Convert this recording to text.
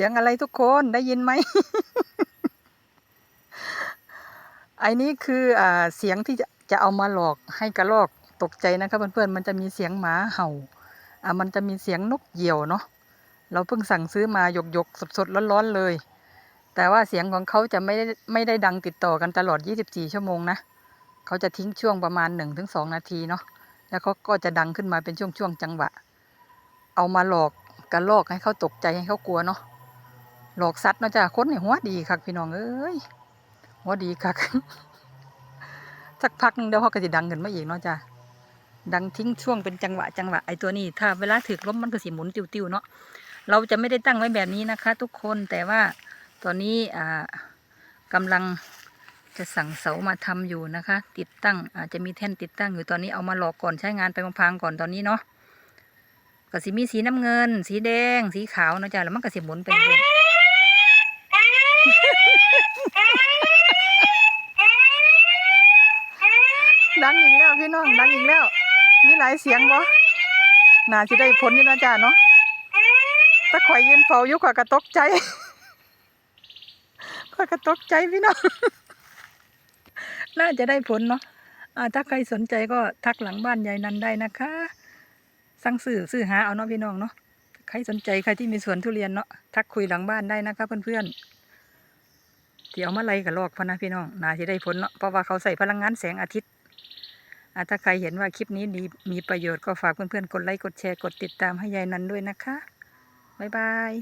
สียงอะไรทุกคนได้ยินไหมไอ้นี้คืออ่าเสียงที่จะจะเอามาหลอกให้กระลอกตกใจนะครับเพื่อนๆมันจะมีเสียงหมาเห่าอ่ามันจะมีเสียงนกเหยี่ยวเนาะเราเพิ่งสั่งซื้อมาหยกๆสดๆร้อนๆเลย แต่ว่าเสียงของเขาจะไม่ได้ไม่ได้ดังติดต่อกันตลอด 24 ชั่วโมงนะเขาจะทิ้งช่วงประมาณ 1-2 นาทีเนาะแล้วเขาก็จะดังขึ้นมาเป็นช่วงๆจังหวะ เอามาหลอกกระลอกให้เขาตกใจให้เขากลัวเนาะ หลอกสัตว์เนาะจ้ะคนเนี่ยหัวดีคักพี่น้องเอ้ยหัวดีคักสักพักหนึงเดี๋ยวเขาก็จะดังขึ้นมาอีกเนาะจ้ะดังทิ้งช่วงเป็นจังหวะจังหวะไอ้ตัวนี้ ถ้าเวลาถือล้มมันก็สิหมุนติ้วๆเนาะเราจะไม่ได้ตั้งไว้แบบนี้นะคะ ทุกคนแต่ว่าตอนนี้อ่ากำลังจะสั่งเสามาทำอยู่นะคะ ติดตั้งอาจจะมีแท่นติดตั้งอยู่ตอนนี้เอามาหลอกก่อนใช้งานไปพังๆก่อนตอนนี้เนาะก็สิมีสีน้ำเงิน สีแดง สีขาวเนาะจ้ะแล้วมันก็สิหมุนไปเรื่อย ดังอีกแล้วพี่น้องดังอีกแล้ว มีหลายเสียงบ่น่าสิได้ผลอยู่นาะจ้ะเนาะถ้าข่อยยืนเฝ้าอยู่ข่อยก็ตกใจข่อยก็ตกใจพี่น้องน่าจะได้ผลเนาะถ้าใครสนใจก็ทักหลังบ้านยายนันได้นะคะ สั่งซื้อซื้อหาเอาเนาะพี่น้องเนาะใครสนใจใครที่มีสวนทุเรียนเนาะทักคุยหลังบ้านได้นะคะเพื่อนๆที่เอามาไล่กับลอกพะนะพี่น้องน่าจะได้ผลเนาะเพราะว่าเขาใส่พลังงานแสงอาทิตย์ ถ้าใครเห็นว่าคลิปนี้ดีมีประโยชน์ก็ฝากเพื่อนๆ กดไลค์ กดแชร์ กดติดตามให้ยายนันด้วยนะคะ บ๊ายบาย